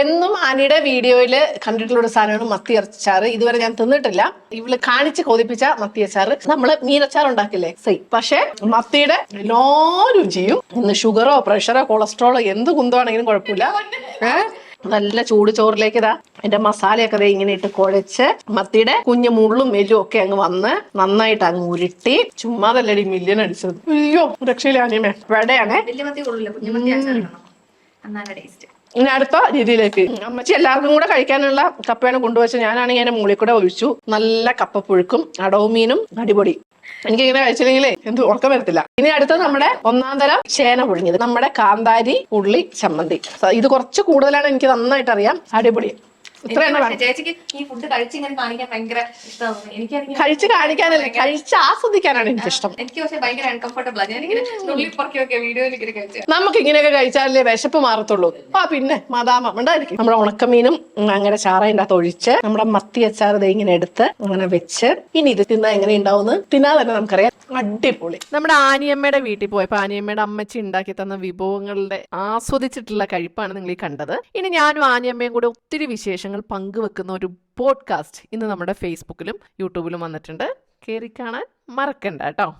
എന്നും ആനിയുടെ വീഡിയോയിൽ കണ്ടിട്ടുള്ള ഒരു സാധനമാണ് മത്തി അച്ചാർ ഇതുവരെ ഞാൻ തിന്നിട്ടില്ല. ഇവൾ കാണിച്ച് കൊതിപ്പിച്ച മത്തി അച്ചാർ നമ്മൾ മീനച്ചാർ ഉണ്ടാക്കില്ലേ സെയ്. പക്ഷെ മത്തിയുടെ എല്ലാ രുചിയും ഇന്ന് ഷുഗറോ പ്രഷറോ കൊളസ്ട്രോളോ എന്ത് കുന്തമാണെങ്കിലും കുഴപ്പമില്ല. ഏഹ് നല്ല ചൂട് ചോറിലേക്ക് ഇതാ എന്റെ മസാലയൊക്കെ ദേ ഇങ്ങനെ ഇട്ട് കുഴച്ച് മത്തിയുടെ കുഞ്ഞു മുള്ളും മെല്ലും ഒക്കെ അങ്ങ് വന്ന് നന്നായിട്ട് അങ്ങ് ഉരുട്ടി ചുമ്മാതല്ലടി മില്യൻ അടിച്ചത്. അയ്യോ രക്ഷയില്ല അനിയമേ വെടയാണേ. വലിയ മത്തി കൊള്ളില്ല അച്ചാറിടണം എന്നാണ് ടേസ്റ്റ് ഇനി അടുത്ത രീതിയിലേക്ക്. അമ്മച്ചി എല്ലാവർക്കും കൂടെ കഴിക്കാനുള്ള കപ്പയാണ് കൊണ്ടുവച്ചത്. ഞാനാണെങ്കിൽ അതിന്റെ മുകളിൽ കൂടെ ഒഴിച്ചു. നല്ല കപ്പപ്പുഴുക്കും അടവും മീനും അടിപൊളി എനിക്ക് ഇങ്ങനെ കഴിച്ചില്ലെങ്കിലേ എന്ത് ഉറക്കം വരത്തില്ല. ഇനി അടുത്ത നമ്മുടെ ഒന്നാം തരം ചേന പുഴുങ്ങിയത്. നമ്മുടെ കാന്താരി ഉള്ളി ചമ്മന്തി. ഇത് കുറച്ച് കൂടുതലാണ് എനിക്ക് നന്നായിട്ട് അറിയാം. അടിപൊളി. ചേച്ചിക്ക് ഈ ഫുഡ് കഴിച്ച് ഇങ്ങനെ കാണിക്കാൻ ഭയങ്കര ഇഷ്ടമാണ്. എനിക്കാണെങ്കിൽ കഴിച്ച് കാണിക്കാനല്ല കഴിച്ച് ആസ്വദിക്കാനാണ് എനിക്ക് ഇഷ്ടം ഭയങ്കര അൺകംഫർട്ടബിൾ ഞാനിങ്ങനെ വീഡിയോയിൽ ഇങ്ങനെ കഴിച്ചു. നമുക്ക് ഇങ്ങനെയൊക്കെ കഴിച്ചാലേ വിശപ്പ് മാറത്തുള്ളൂ. ആ പിന്നെ മദാമ ഉണ്ടായിരിക്കും നമ്മുടെ ഉണക്കമീനും അങ്ങനെ ചാറതിന്റെ അകത്ത് ഒഴിച്ച് നമ്മുടെ മത്തി അച്ചാർ ഇത് ഇങ്ങനെ എടുത്ത് അങ്ങനെ വെച്ച് ഇനി ഇത് തിന്നാ എങ്ങനെ ഉണ്ടാവുന്നത് തിന്നാ തന്നെ നമുക്കറിയാം. അടിപൊളി. നമ്മുടെ ആനിയമ്മയുടെ വീട്ടിൽ പോയപ്പോ ആനിയമ്മയുടെ അമ്മച്ചി ഉണ്ടാക്കി തന്ന വിഭവങ്ങളുടെ ആസ്വദിച്ചിട്ടുള്ള കഴിപ്പാണ് നിങ്ങൾ ഈ കണ്ടത്. ഇനി ഞാനും ആനിയമ്മയും കൂടെ ഒത്തിരി വിശേഷങ്ങൾ പങ്കുവെക്കുന്ന ഒരു പോഡ്കാസ്റ്റ് ഇന്ന് നമ്മുടെ ഫേസ്ബുക്കിലും യൂട്യൂബിലും വന്നിട്ടുണ്ട്. കയറി കാണാൻ മറക്കണ്ട കേട്ടോ.